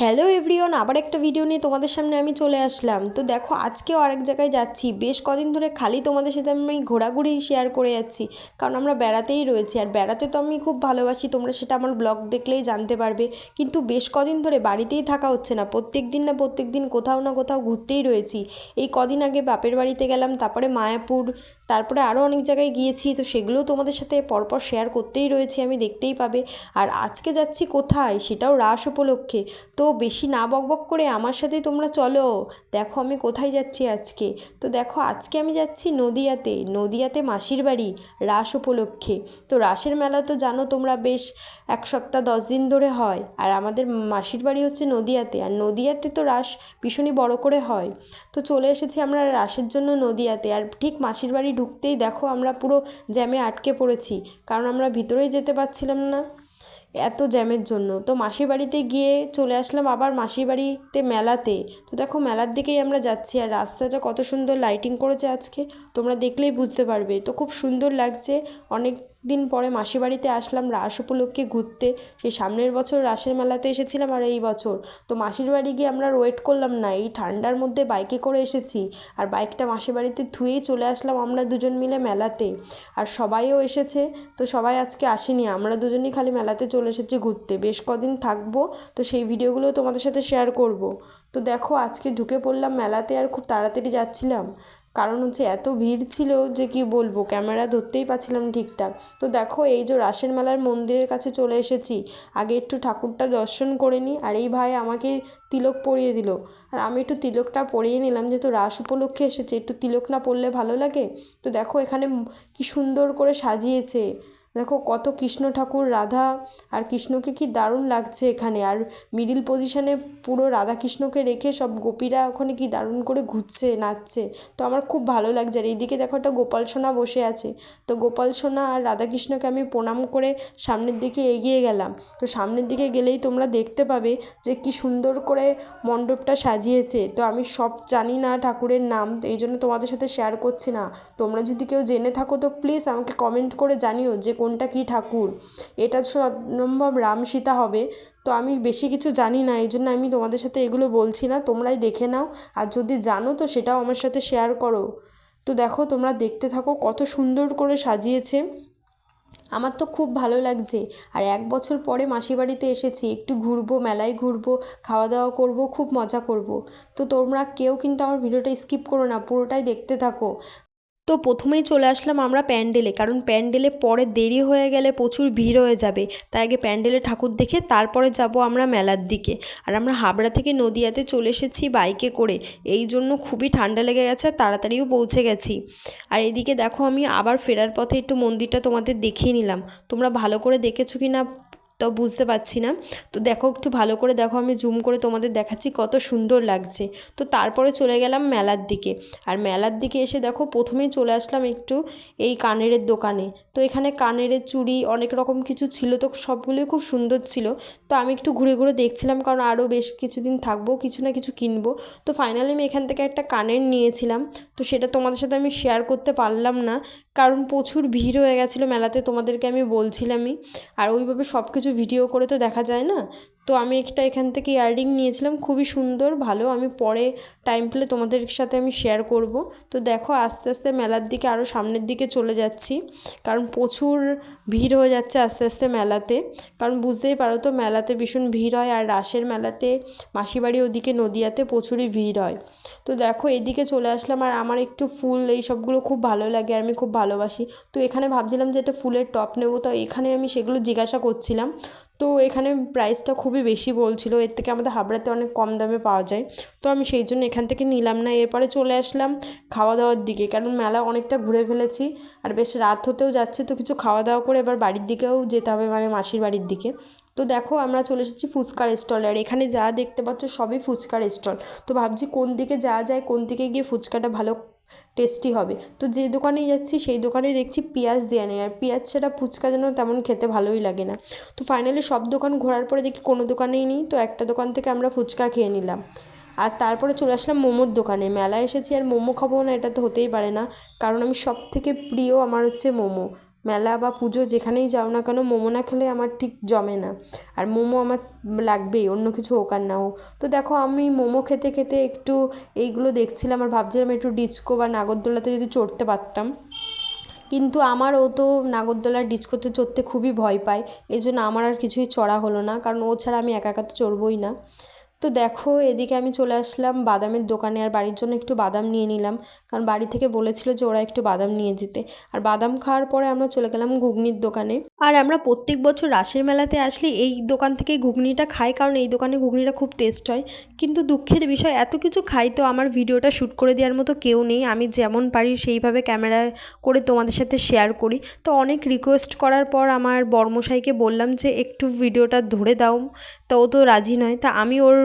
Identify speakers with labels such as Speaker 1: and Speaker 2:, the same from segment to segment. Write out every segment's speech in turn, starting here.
Speaker 1: Hello everyone আবার একটা video নিয়ে তোমাদের সামনে আমি চলে আসলাম। তো দেখো, আজকেও আরেক জায়গায় যাচ্ছি। বেশ কদিন ধরে খালি তোমাদের সাথে আমি ঘোরাঘুরি শেয়ার করে যাচ্ছি, কারণ আমরা বেড়াতেই রয়েছি। আর বেড়াতে তো আমি খুব ভালোবাসি, তোমরা সেটা আমার ব্লগ দেখলেই জানতে পারবে। কিন্তু বেশ কদিন ধরে বাড়িতেই থাকা হচ্ছে না প্রত্যেক দিন না প্রত্যেক দিন কোথাও না কোথাও ঘুরতেই রয়েছি। এই কদিন আগে বাপের বাড়িতে গেলাম, তারপরে মায়াপুর, তারপরে আরও অনেক জায়গায় গিয়েছি। তো সেগুলোও তোমাদের সাথে পরপর শেয়ার করতেই রয়েছি, আমি দেখতেই পাবে। আর আজকে যাচ্ছি কোথায়? সেটাও রাস উপলক্ষে। তো বেশি না বকবক করে আমার সাথে তোমরা চলো। দেখো আমি কোথায় যাচ্ছি আজকে। তো দেখো আজকে আমি যাচ্ছি নদিয়াতে। নদিয়াতে মাসির বাড়ি, রাস উপলক্ষে। তো রাসের মেলা তো জানো তোমরা বেশ এক সপ্তাহ দশ দিন ধরে হয়। আর আমাদের মাসির বাড়ি হচ্ছে নদিয়াতে। আর নদিয়াতে তো রাস ভীষণই বড় করে হয়। তো চলে এসেছি আমরা রাসের জন্য নদিয়াতে। আর ঠিক মাসির বাড়ি ঢুকতেই দেখো আমরা পুরো জ্যামে আটকে পড়েছি। কারণ আমরা ভিতরেই যেতে পারছিলাম না। এত জ্যামের জন্য। তো মাসির বাড়িতে গিয়ে চলে আসলাম আবার মাসির বাড়িতে মেলাতে। তো দেখো মেলার দিকেই আমরা যাচ্ছি আর রাস্তাটা কত সুন্দর লাইটিং করেছে আজকে, তোমরা দেখলেই বুঝতে পারবে। তো খুব সুন্দর লাগছে। অনেক দিন পরে মাসির বাড়িতে আসলাম রাস উপলক্ষে ঘুরতে। সেই সামনের বছর রাসের মেলাতে এসেছিলাম আর এই বছর। তো মাসির বাড়ি গিয়ে আমরা ওয়েট করলাম না। এই ঠান্ডার মধ্যে বাইকে করে এসেছি। আর বাইকটা মাসির বাড়িতে ধুয়েই চলে আসলাম আমরা দুজন মিলে মেলাতে। আর সবাইও এসেছে। তো সবাই আজকে আসেনি। আমরা দুজনই খালি মেলাতে চলে এসেছি ঘুরতে। বেশ কদিন থাকব, তো সেই ভিডিওগুলো তোমাদের সাথে শেয়ার করব। তো দেখো, আজকে ঢুকে পড়লাম মেলাতে আর খুব তাড়াতাড়ি যাচ্ছিলাম। কারণ হচ্ছে এত ভিড় ছিল যে কি বলব, ক্যামেরা ধরতেই পারছিলাম ঠিকঠাক। তো দেখো, এই যে রাসের মেলার মন্দিরের কাছে চলে এসেছি। আগে একটু ঠাকুরটা দর্শন করে নিই, আর এই ভাই আমাকে তিলক পরিয়ে দিল। আর আমি একটু তিলকটা পরিয়ে নিলাম, যেহেতু রাস উপলক্ষে এসেছে, একটু তিলক না পরলে ভালো লাগে? তো দেখো, এখানে কি সুন্দর করে সাজিয়েছে। দেখো কত কৃষ্ণ ঠাকুর, রাধা আর কৃষ্ণকে কি দারুণ লাগছে এখানে। আর মিডিল পজিশনে পুরো রাধা কৃষ্ণকে রেখে সব গোপীরা ওখানে কি দারুণ করে ঘুরছে, নাচছে। তো আমার খুব ভালো লাগছে। আর এইদিকে দেখো একটা গোপাল সোনা বসে আছে। তো গোপাল সোনা আর রাধাকৃষ্ণকে আমি প্রণাম করে সামনের দিকে এগিয়ে গেলাম। তো সামনের দিকে গেলেই তোমরা দেখতে পাবে যে কি সুন্দর করে মণ্ডপটা সাজিয়েছে। তো আমি সব জানি না ঠাকুরের নাম, তো এই জন্য তোমাদের সাথে শেয়ার করছি না। তোমরা যদি কেউ জেনে থাকো তো প্লিজ আমাকে কমেন্ট করে জানিও যে কোনটা কী ঠাকুর? এটা সম্ভব রাম সীতা হবে। তো আমি বেশি কিছু জানি না, এই জন্য আমি তোমাদের সাথে এগুলো বলছি না। তোমরাই দেখে নাও। আর যদি জানো, তো সেটাও আমার সাথে শেয়ার করো। তো দেখো, তোমরা দেখতে থাকো কত সুন্দর করে সাজিয়েছে। আমার তো খুব ভালো লাগছে। আর এক বছর পরে মাসি বাড়িতে এসেছি। একটু ঘুরবো, মেলায় ঘুরবো খাওয়া দাওয়া করব, খুব মজা করব। তো তোমরা কেউ কিন্তু আমার ভিডিওটা স্কিপ করো না, পুরোটাই দেখতে থাকো। তো প্রথমেই চলে আসলাম আমরা প্যান্ডেলে, কারণ প্যান্ডেলে পরে দেরি হয়ে গেলে প্রচুর ভিড় হয়ে যাবে। তাই আগে প্যান্ডেলে ঠাকুর দেখে তারপরে যাব আমরা মেলার দিকে। আর আমরা হাবড়া থেকে নদিয়াতে চলে এসেছি বাইকে করে। এই জন্য খুবই ঠান্ডা লেগে গেছে, আর তাড়াতাড়িও পৌঁছে গেছি। আর এদিকে দেখো আমি আবার ফেরার পথে একটু মন্দিরটা তোমাদের দেখিয়ে নিলাম। তোমরা ভালো করে দেখেছ কি না তো বুঝতে পারছি না। তো দেখো একটু ভালো করে দেখো, আমি জুম করে তোমাদের দেখাচ্ছি কত সুন্দর লাগছে। তো তারপরে চলে গেলাম মেলার দিকে। আর মেলার দিকে এসে দেখো প্রথমেই চলে আসলাম একটু এই কানের দোকানে। তো এখানে কানের চুড়ি, অনেক রকম কিছু ছিল, তো সবগুলোই খুব সুন্দর ছিল। তো আমি একটু ঘুরে ঘুরে দেখছিলাম, কারণ আরও বেশ কিছুদিন থাকব, কিছু না কিছু কিনবো। তো ফাইনালি আমি এখান থেকে একটা কানের নিয়েছিলাম। তো সেটা তোমাদের সাথে আমি শেয়ার করতে পারলাম না, কারণ প্রচুর ভিড় হয়ে গেছিল মেলাতে, তোমাদেরকে আমি বলছিলামই। আর ওইভাবে সব কিছু ভিডিও করে তো দেখা যায় না? তো আমি একটা এখান থেকে ইয়াররিং নিয়েছিলাম, খুবই সুন্দর, ভালো। আমি পরে টাইম পেলে তোমাদের সাথে আমি শেয়ার করব। তো দেখো, আস্তে আস্তে মেলার দিকে আরও সামনের দিকে চলে যাচ্ছি। কারণ প্রচুর ভিড় হয়ে যাচ্ছে আস্তে আস্তে মেলাতে। কারণ বুঝতেই পারো তো, মেলাতে ভীষণ ভিড় হয়। আর রাসের মেলাতে, মাসিবাড়ি ওদিকে নদিয়াতে প্রচুরই ভিড় হয়। তো দেখো, এদিকে চলে আসলাম। আর আমার একটু ফুল, এই সবগুলো খুব ভালো লাগে। আর আমি খুব ভালোবাসি। তো এখানে ভাবছিলাম যে একটা ফুলের টপ নেব। তো এখানে আমি সেগুলো জিজ্ঞাসা করছিলাম। তো এখানে প্রাইসটা খুবই বেশি বলছিল। এর থেকে আমাদের হাবড়াতে অনেক কম দামে পাওয়া যায়। তো আমি সেই জন্য এখান থেকে নিলাম না। এরপরে চলে আসলাম খাওয়া দাওয়ার দিকে। কারণ মেলা অনেকটা ঘুরে ফেলেছি। আর বেশ রাত হতেও যাচ্ছে, তো কিছু খাওয়া দাওয়া করে এবার বাড়ির দিকেও যেতে হবে মানে মাসির বাড়ির দিকে। তো দেখো আমরা চলে এসেছি ফুচকার স্টলে আর এখানে যা দেখতে পাচ্ছ সবই ফুচকার স্টল তো ভাবছি কোন দিকে যাওয়া যায়, কোন দিকে গিয়ে ফুচকাটা ভালো টেস্টি হবে। তো যে দোকানেই যাচ্ছি, সেই দোকানেই দেখছি পেঁয়াজ দেওয়া নেই। আর পেঁয়াজ ছাড়া ফুচকা যেন তেমন খেতে ভালোই লাগে না। তো ফাইনালি সব দোকান ঘোরার পরে দেখি কোনো দোকানেই নেই। তো একটা দোকান থেকে আমরা ফুচকা খেয়ে নিলাম। আর তারপরে চলে আসলাম মোমোর দোকানে। মেলায় এসেছি আর মোমো খাব না, এটা তো হতেই পারে না। কারণ আমি সব থেকে প্রিয় আমার হচ্ছে মোমো। মেলা বা পুজো যেখানেই যাও না কেন, মোমো না খেলে আমার ঠিক জমে না। আর মোমো আমার লাগবেই, অন্য কিছু হোক আর না হোক। তো দেখো, আমি মোমো খেতে খেতে একটু এইগুলো দেখছিলাম আর ভাবছিলাম একটু ডিস্কো বা নাগরদোলাতে যদি চড়তে পারতাম। কিন্তু আমার ও তো নাগরদোলার ডিস্কোতে চড়তে খুবই ভয় পায়। এই জন্য আমার আর কিছুই চড়া হলো না, কারণ ও ছাড়া আমি একা একা তো চড়বই না। তো দেখো, এদিকে আমি চলে আসলাম বাদামের দোকানে আর বাড়ির জন্য একটু বাদাম নিয়ে নিলাম। কারণ বাড়ি থেকে বলেছিল যে ওরা একটু বাদাম নিয়ে যেতে। আর বাদাম খাওয়ার পরে আমরা চলে গেলাম ঘুগনির দোকানে। আর আমরা প্রত্যেক বছর রাসের মেলাতে আসলে এই দোকান থেকেই ঘুগনিটা খাই, কারণ এই দোকানে ঘুগনিটা খুব টেস্ট হয়। কিন্তু দুঃখের বিষয়, এত কিছু খাই তো আমার ভিডিওটা শ্যুট করে দেওয়ার মতো কেউ নেই। আমি যেমন পারি সেইভাবে ক্যামেরা করে তোমাদের সাথে শেয়ার করি। তো অনেক রিকোয়েস্ট করার পর আমার বর্মশাইকে বললাম যে, একটু ভিডিওটা ধরে দাও। তো ও তো রাজি নয়। তা আমি ওর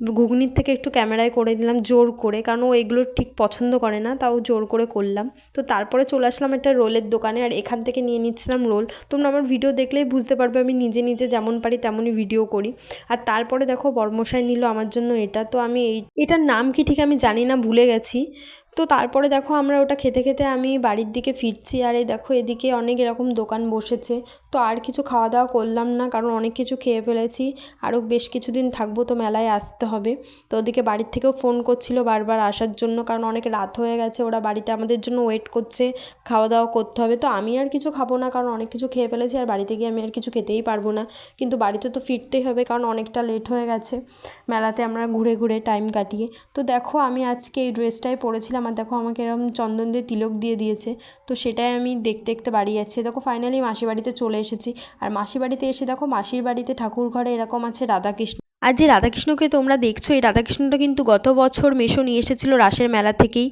Speaker 1: ঘুগনির থেকে একটু ক্যামেরায় করে দিলাম, জোর করে। কারণ ও এগুলো ঠিক পছন্দ করে না, তাও জোর করে করলাম। তো তারপরে চলে আসলাম একটা রোলের দোকানে, আর এখান থেকে নিয়ে নিচ্ছিলাম রোল। তোমরা আমার ভিডিও দেখলেই বুঝতে পারবে, আমি নিজে নিজে যেমন পারি তেমনই ভিডিও করি। আর তারপরে দেখো বর্মশাই নিল আমার জন্য এটা। তো আমি এই, এটার নাম কি ঠিক আমি জানি না, ভুলে গেছি। তো তারপরে দেখো আমরা ওটা খেতে খেতে আমি বাড়ির দিকে ফিরছি, আর এই দেখো এদিকে অনেক এরকম দোকান বসেছে। তো আর কিছু খাওয়া দাওয়া করলাম না, কারণ অনেক কিছু খেয়ে ফেলেছি। আরও বেশ কিছুদিন থাকব তো মেলায় আসতে হবে। তো ওদিকে বাড়ির থেকেও ফোন করছিল বারবার আসার জন্য, কারণ অনেক রাত হয়ে গেছে, ওরা বাড়িতে আমাদের জন্য ওয়েট করছে, খাওয়া দাওয়া করতে হবে। তো আমি আর কিছু খাব না, কারণ অনেক কিছু খেয়ে ফেলেছি, আর বাড়িতে গিয়ে আমি আর কিছু খেতেই পারব না। কিন্তু বাড়িতে তো ফিরতেই হবে, কারণ অনেকটা লেট হয়ে গেছে। মেলাতে আমরা ঘুরে ঘুরে টাইম কাটিয়ে। তো দেখো আমি আজকে এই ড্রেসটাই পরেছিলাম। আর দেখো আমাকে এরকম চন্দন দিয়ে তিলক দিয়ে দিয়েছে। তো সেটাই আমি দেখতে দেখতে বাড়ি যাচ্ছি। দেখো ফাইনালি মাসির বাড়িতে চলে এসেছি। আর মাসির বাড়িতে এসে দেখো মাসির বাড়িতে ঠাকুর ঘরে এরকম আছে রাধাকৃষ্ণ। আর যে রাধাকৃষ্ণকে তোমরা দেখছ, এই রাধাকৃষ্ণটা কিন্তু গত বছর মেশো নিয়ে এসেছিল রাসের মেলা থেকেই।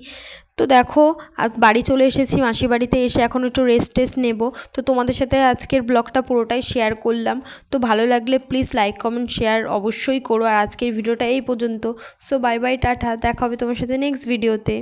Speaker 1: তো দেখো বাড়ি চলে এসেছি, মাসির বাড়িতে এসে এখন একটু রেস্ট টেস্ট নেব। তো তোমাদের সাথে আজকের ব্লগটা পুরোটাই শেয়ার করলাম। তো ভালো লাগলে প্লিজ লাইক কমেন্ট শেয়ার অবশ্যই করো। আর আজকের ভিডিওটা এই পর্যন্ত। সো বাই বাই টাটা। দেখা হবে তোমার সাথে নেক্সট ভিডিওতে